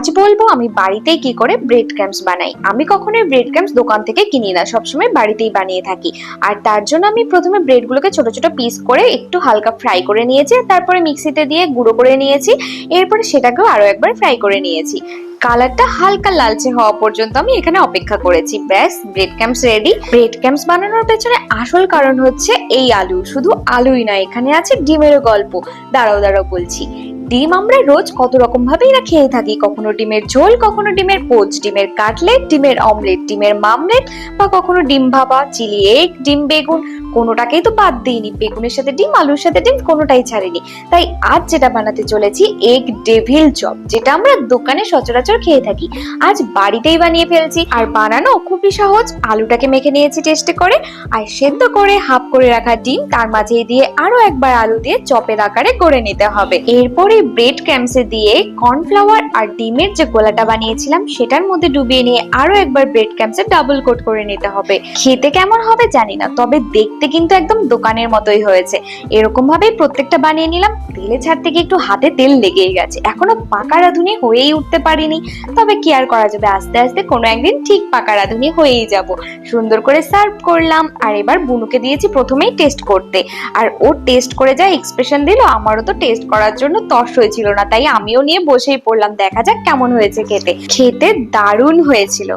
আজ বলব আমি বাড়িতেই কি করে ব্রেড ক্র্যাম্পস বানাই। আমি কখনোই ব্রেড ক্র্যাম্পস দোকান থেকে কিনি না, সবসময় বাড়িতেই বানিয়ে থাকি। আর তার জন্য আমি প্রথমে ব্রেডগুলোকে ছোট ছোট পিস করে একটু হালকা ফ্রাই করে নিয়েছি তারপরে মিক্সিতে দিয়ে গুঁড়ো করে নিয়েছি, এরপরে সেটাকেও আরও একবার ফ্রাই করে নিয়েছি। কালারটা হালকা লালচে হওয়া পর্যন্ত আমি এখানে অপেক্ষা করেছি। ব্যাস bread camps ready bread camps বানানোর পেছনে আসল কারণ হচ্ছে এই আলু। শুধু আলুই নয়, এখানে আছে ডিমেরও গল্প। দাঁড়াও দাঁড়াও বলছি। ডিম আমরা রোজ কত রকম ভাবেই না খেয়ে থাকি। কখনো ডিমের ঝোল, কখনো ডিমের পোচ, ডিমের কাটলেট, ডিমের অমলেট, ডিমের মামলেট বা কখনো ডিম ভাবা চিলি এগ, ডিম বেগুন, কোনোটাকেই তো বাদ দিইনি। বেগুনের সাথে ডিম, আলুর সাথে ডিম কোনোটাই ছাড়িনি। তাই আজ যেটা বানাতে চলেছি, এগ ডেভিল চপ, যেটা আমরা দোকানে সচরাচর খেয়ে থাকি। আজ বাড়িতেই বানিয়ে ফেলছি। আর বানানো খুবই সহজ। আলুটাকে মেখে নিয়েছি টেস্টে করে। আর সেদ্ধ করে হাফ করে রাখা ডিম, তার মাঝে দিয়ে আরও একবার আলু দিয়ে চপের আকারে করে নিতে হবে। এরপরে ব্রেড ক্র্যাম্পসে দিয়ে কর্নফ্লাওয়ার আর ডিমের যে গোলাটা বানিয়েছিলাম, সেটার মধ্যে ডুবিয়ে নিয়ে আরও একবার ব্রেড ক্র্যাম্পসে ডাবল কোট করে নিতে হবে। খেতে কেমন হবে জানি না, তবে দেখতে কিন্তু একদম দোকানের মতোই হয়েছে। এরকম ভাবেই প্রত্যেকটা বানিয়ে নিলাম, তেলে ছাড়তে গিয়ে একটু হাতে তেল লেগেই গেছে। এখনও পাকা রাঁধুনি হয়েই উঠতে পারিনি, তবে কি আর করা যাবে, আস্তে আস্তে কোনো একদিন ঠিক পাকা রাঁধুনি হয়েই যাব। সুন্দর করে সার্ভ করলাম, আর এবার বুনুকে দিয়েছি প্রথমেই টেস্ট করতে। আর ও টেস্ট করে যা এক্সপ্রেশন দিল, আমারও তো টেস্ট করার জন্য তর্স হয়েছিল না, তাই আমিও নিয়ে বসেই পড়লাম। দেখা যাক কেমন হয়েছে খেতে। খেতে দারুণ হয়েছিল।